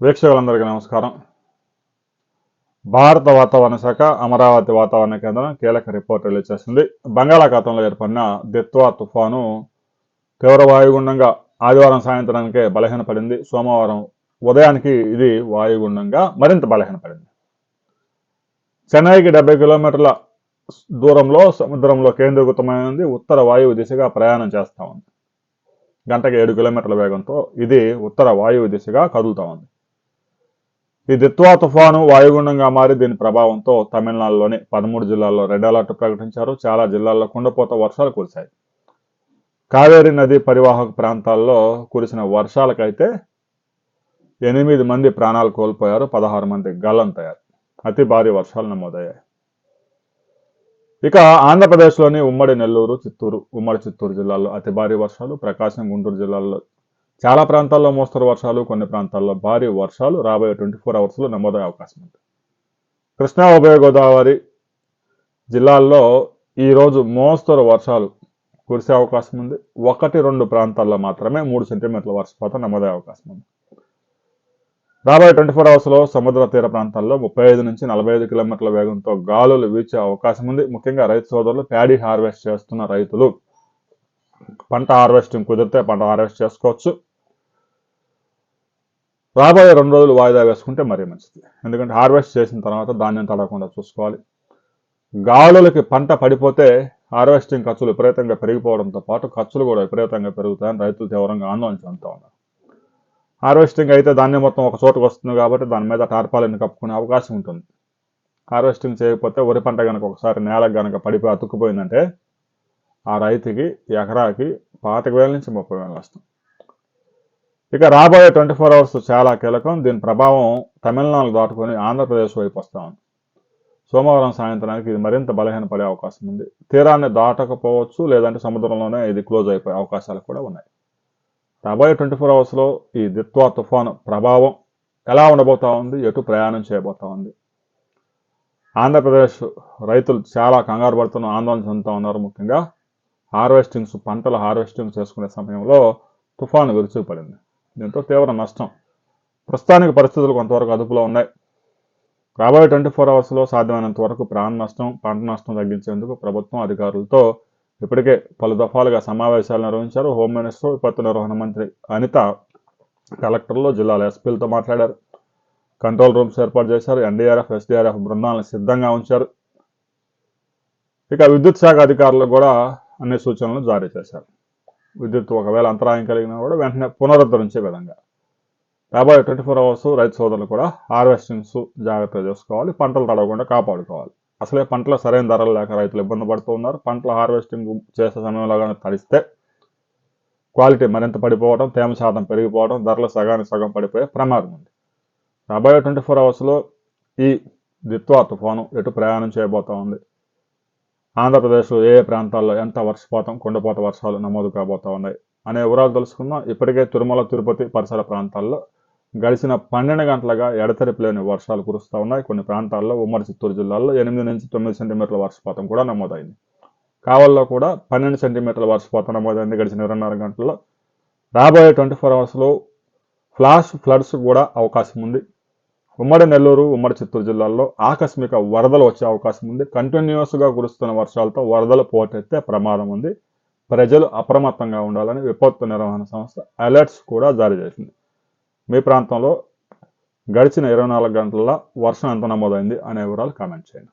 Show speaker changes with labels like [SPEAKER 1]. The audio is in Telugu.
[SPEAKER 1] వీక్షకులందరికీ నమస్కారం. భారత వాతావరణ శాఖ అమరావతి వాతావరణ కేంద్రం కీలక రిపోర్ట్ రిలీజ్ చేసింది. బంగాళాఖాతంలో ఏర్పడిన దిత్వా తుఫాను తీవ్ర వాయుగుండంగా ఆదివారం సాయంత్రానికే బలహీనపడింది. సోమవారం ఉదయానికి ఇది వాయుగుండంగా మరింత బలహీనపడింది. చెన్నైకి డెబ్బై కిలోమీటర్ల దూరంలో సముద్రంలో కేంద్రీకృతమైనది ఉత్తర వాయువు దిశగా ప్రయాణం చేస్తా ఉంది. గంటకి ఏడు కిలోమీటర్ల వేగంతో ఇది ఉత్తర వాయువు దిశగా కదులుతూ ఉంది. ఈ దిత్వా తుఫాను వాయుగుండంగా మారి దీని ప్రభావంతో తమిళనాడులోని పదమూడు జిల్లాల్లో రెడ్ అలర్ట్ ప్రకటించారు. చాలా జిల్లాల్లో కుండపోత వర్షాలు కురిశాయి. కావేరీ నది పరివాహక ప్రాంతాల్లో కురిసిన వర్షాలకైతే ఎనిమిది మంది ప్రాణాలు కోల్పోయారు. పదహారు మంది గల్లంతయ్యారు అతి భారీ వర్షాలు నమోదయ్యాయి. ఇక ఆంధ్రప్రదేశ్లోని ఉమ్మడి నెల్లూరు చిత్తూరు ఉమ్మడి చిత్తూరు జిల్లాల్లో అతి భారీ వర్షాలు ప్రకాశం గుంటూరు జిల్లాల్లో చాలా ప్రాంతాల్లో మోస్తరు వర్షాలు కొన్ని ప్రాంతాల్లో భారీ వర్షాలు రాబోయే ట్వంటీ ఫోర్ అవర్స్లో నమోదయ్యే అవకాశం ఉంది. కృష్ణా ఉభయ గోదావరి జిల్లాల్లో ఈరోజు మోస్తరు వర్షాలు కురిసే అవకాశం ఉంది. ఒకటి రెండు ప్రాంతాల్లో మాత్రమే మూడు సెంటీమీటర్ల వర్షపాతం నమోదయ్యే అవకాశం ఉంది. రాబోయే ట్వంటీ ఫోర్ అవర్స్లో సముద్ర తీర ప్రాంతాల్లో ముప్పై ఐదు నుంచి నలభై ఐదు కిలోమీటర్ల వేగంతో గాలులు వీచే అవకాశం ఉంది. ముఖ్యంగా రైతు సోదరులు ప్యాడీ హార్వెస్ట్ చేస్తున్న రైతులు పంట హార్వెస్టింగ్ కుదిరితే పంట హార్వెస్ట్ చేసుకోవచ్చు. రాబోయే రెండు రోజులు వాయిదా వేసుకుంటే మరీ మంచిది. ఎందుకంటే హార్వెస్ట్ చేసిన తర్వాత ధాన్యం తడకుండా చూసుకోవాలి. గాలులకి పంట పడిపోతే హార్వెస్టింగ్ ఖర్చులు విపరీతంగా పెరిగిపోవడంతో పాటు ఖర్చులు కూడా విపరీతంగా పెరుగుతాయని రైతులు తీవ్రంగా ఆందోళన చెందుతూ ఉన్నారు. హార్వెస్టింగ్ అయితే ధాన్యం మొత్తం ఒక చోటుకు వస్తుంది కాబట్టి దాని మీద టార్పాలిని కప్పుకునే అవకాశం ఉంటుంది. హార్వెస్టింగ్ చేయకపోతే వరి పంట కనుక ఒకసారి నేలకు కనుక పడిపోయి అతుక్కుపోయిందంటే ఆ రైతుకి ఎకరాకి పాతిక వేల నుంచి ముప్పై వేలు నష్టం. ఇక రాబోయే ట్వంటీ ఫోర్ అవర్స్ చాలా కీలకం. దీని ప్రభావం తమిళనాడు దాటుకొని ఆంధ్రప్రదేశ్ వైపు వస్తా ఉంది. సోమవారం సాయంత్రానికి ఇది మరింత బలహీనపడే అవకాశం ఉంది. తీరాన్ని దాటకపోవచ్చు లేదంటే సముద్రంలోనే ఇది క్లోజ్ అయిపోయే అవకాశాలు కూడా ఉన్నాయి. రాబోయే ట్వంటీ ఫోర్ అవర్స్లో ఈ దిత్వా తుఫాను ప్రభావం ఎలా ఉండబోతా ఉంది? ఎటు ప్రయాణం చేయబోతా ఉంది? ఆంధ్రప్రదేశ్ రైతులు చాలా కంగారు పడుతున్న ఆందోళన చెందుతూ ఉన్నారు ముఖ్యంగా. హార్వెస్టింగ్స్ పంటల హార్వెస్టింగ్ చేసుకునే సమయంలో తుఫాను విరుచుకుపడింది. దీంతో తీవ్ర నష్టం. ప్రస్తుతానికి పరిస్థితులు కొంతవరకు అదుపులో ఉన్నాయి. రాబోయే ట్వంటీ ఫోర్ అవర్స్లో సాధ్యమైనంత వరకు ప్రాణ నష్టం పంట నష్టం తగ్గించేందుకు ప్రభుత్వం అధికారులతో ఇప్పటికే పలు దఫాలుగా సమావేశాలు నిర్వహించారు. హోమ్ మినిస్టర్ విపత్తు నిర్వహణ మంత్రి అనిత కలెక్టర్లు జిల్లాల ఎస్పీలతో మాట్లాడారు. కంట్రోల్ రూమ్స్ ఏర్పాటు చేశారు. ఎన్డీఆర్ఎఫ్ ఎస్డీఆర్ఎఫ్ బృందాలను సిద్ధంగా ఉంచారు. ఇక విద్యుత్ శాఖ అధికారులు కూడా అన్ని సూచనలు జారీ చేశారు. విద్యుత్ ఒకవేళ అంతరాయం కలిగినా కూడా వెంటనే పునరుద్ధరించే విధంగా. రాబోయే ట్వంటీ ఫోర్ అవర్స్ రైతు సోదరులు కూడా హార్వెస్టింగ్స్ జాగ్రత్తగా చేసుకోవాలి పంటలు తడవకుండా కాపాడుకోవాలి. అసలే పంటలు సరైన ధరలు లేక రైతులు ఇబ్బంది పడుతూ ఉన్నారు. పంటల హార్వెస్టింగ్ చేసే సమయంలో కానీ తడిస్తే క్వాలిటీ మరింత పడిపోవడం తేమ శాతం పెరిగిపోవడం ధరలు సగానికి సగం పడిపోయే ప్రమాదం ఉంది. రాబోయే ట్వంటీ ఫోర్ అవర్స్లో ఈ దిత్వా తుఫాను ఎటు ప్రయాణం చేయబోతా ఉంది? ఆంధ్రప్రదేశ్లో ఏ ఏ ప్రాంతాల్లో ఎంత వర్షపాతం కుండపోత వర్షాలు నమోదు కాబోతా ఉన్నాయి అనే వివరాలు తెలుసుకుందాం. ఇప్పటికే తిరుమల తిరుపతి పరిసర ప్రాంతాల్లో గడిచిన పన్నెండు గంటలుగా ఎడతెరిపి లేని వర్షాలు కురుస్తూ ఉన్నాయి. కొన్ని ప్రాంతాల్లో ఉమ్మడి చిత్తూరు జిల్లాలో ఎనిమిది నుంచి తొమ్మిది సెంటీమీటర్ల వర్షపాతం కూడా నమోదైంది. కావల్లో కూడా పన్నెండు సెంటీమీటర్ల వర్షపాతం నమోదైంది. గడిచిన ఇరవై నాలుగు గంటల్లో రాబోయే ట్వంటీ ఫోర్ అవర్స్లో ఫ్లాష్ ఫ్లడ్స్ కూడా అవకాశం ఉంది. ఉమ్మడి నెల్లూరు ఉమ్మడి చిత్తూరు జిల్లాల్లో ఆకస్మిక వరదలు వచ్చే అవకాశం ఉంది. కంటిన్యూస్గా కురుస్తున్న వర్షాలతో వరదలు పోటెత్తే ప్రమాదం ఉంది. ప్రజలు అప్రమత్తంగా ఉండాలని విపత్తు నిర్వహణ సంస్థ అలర్ట్స్ కూడా జారీ చేసింది. మీ ప్రాంతంలో గడిచిన ఇరవై నాలుగు గంటల్లో వర్షం ఎంత నమోదైంది అనే వివరాలు కామెంట్ చేయండి.